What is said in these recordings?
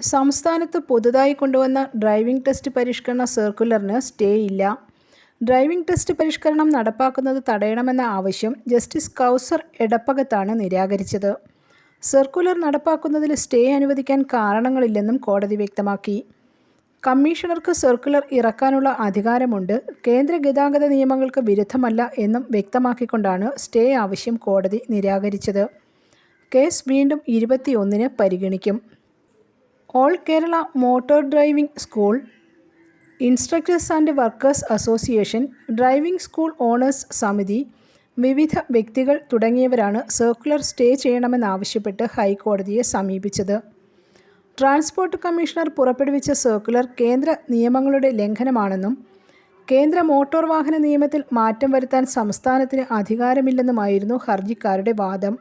സംസ്ഥാനത്ത് പുതുതായി കൊണ്ടുവന്ന ഡ്രൈവിംഗ് ടെസ്റ്റ് പരിഷ്കരണ സർക്കുലറിന് സ്റ്റേ ഇല്ല. ഡ്രൈവിംഗ് ടെസ്റ്റ് പരിഷ്കരണം നടപ്പാക്കുന്നത് തടയണമെന്ന ആവശ്യം ജസ്റ്റിസ് കൗസർ എടപ്പകത്താണ് നിരാകരിച്ചത്. സർക്കുലർ നടപ്പാക്കുന്നതിൽ സ്റ്റേ അനുവദിക്കാൻ കാരണങ്ങളില്ലെന്നും കോടതി വ്യക്തമാക്കി. കമ്മീഷണർക്ക് സർക്കുലർ ഇറക്കാനുള്ള അധികാരമുണ്ട്. കേന്ദ്ര ഗതാഗത നിയമങ്ങൾക്ക് വിരുദ്ധമല്ല എന്നും വ്യക്തമാക്കിക്കൊണ്ടാണ് സ്റ്റേ ആവശ്യം കോടതി നിരാകരിച്ചത്. കേസ് വീണ്ടും ഇരുപത്തിയൊന്നിന് പരിഗണിക്കും. All Kerala motor driving school instructors and workers association driving school owners സമിതി വിവിധ വ്യക്തികൾ തുടങ്ങിയവരാണ് സർക്കുലർ സ്റ്റേ ചെയ്യണമെന്നാവശ്യപ്പെട്ട് ഹൈക്കോടതിയെ സമീപിച്ചത്. ട്രാൻസ്പോർട്ട് കമ്മീഷണർ പുറപ്പെടുവിച്ച സർക്കുലർ കേന്ദ്ര നിയമങ്ങളുടെ ലംഘനമാണെന്നും കേന്ദ്ര മോട്ടോർ വാഹന നിയമത്തിൽ മാറ്റം വരുത്താൻ സംസ്ഥാനത്തിന് അധികാരമില്ലെന്നുമായിരുന്നു ഹർജിക്കാരുടെ വാദം.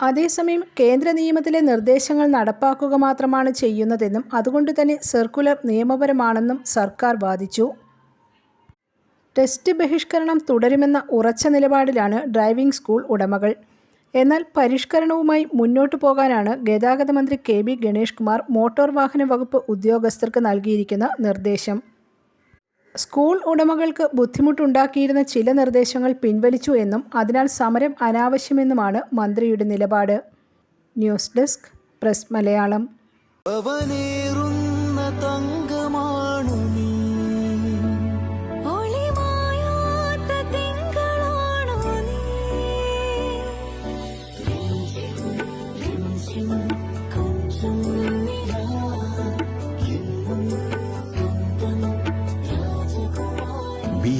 അതേസമയം കേന്ദ്ര നിയമത്തിലെ നിർദ്ദേശങ്ങൾ നടപ്പാക്കുക മാത്രമാണ് ചെയ്യുന്നതെന്നും അതുകൊണ്ട് തന്നെ സർക്കുലർ നിയമപരമാണെന്നും സർക്കാർ വാദിച്ചു. ടെസ്റ്റ് ബഹിഷ്കരണം തുടരുമെന്ന ഉറച്ച നിലപാടിലാണ് ഡ്രൈവിംഗ് സ്കൂൾ ഉടമകൾ. എന്നാൽ പരിഷ്കരണവുമായി മുന്നോട്ടു പോകാനാണ് ഗതാഗത മന്ത്രി K B Ganesh Kumar motor വാഹന വകുപ്പ് ഉദ്യോഗസ്ഥർക്ക് നൽകിയിരിക്കുന്ന നിർദ്ദേശം. സ്കൂൾ ഉടമകൾക്ക് ബുദ്ധിമുട്ടുണ്ടാക്കിയിരുന്ന ചില നിർദ്ദേശങ്ങൾ പിൻവലിച്ചു എന്നും അതിനാൽ സമരം അനാവശ്യമെന്നുമാണ് മന്ത്രിയുടെ നിലപാട്. News desk press Malayalam.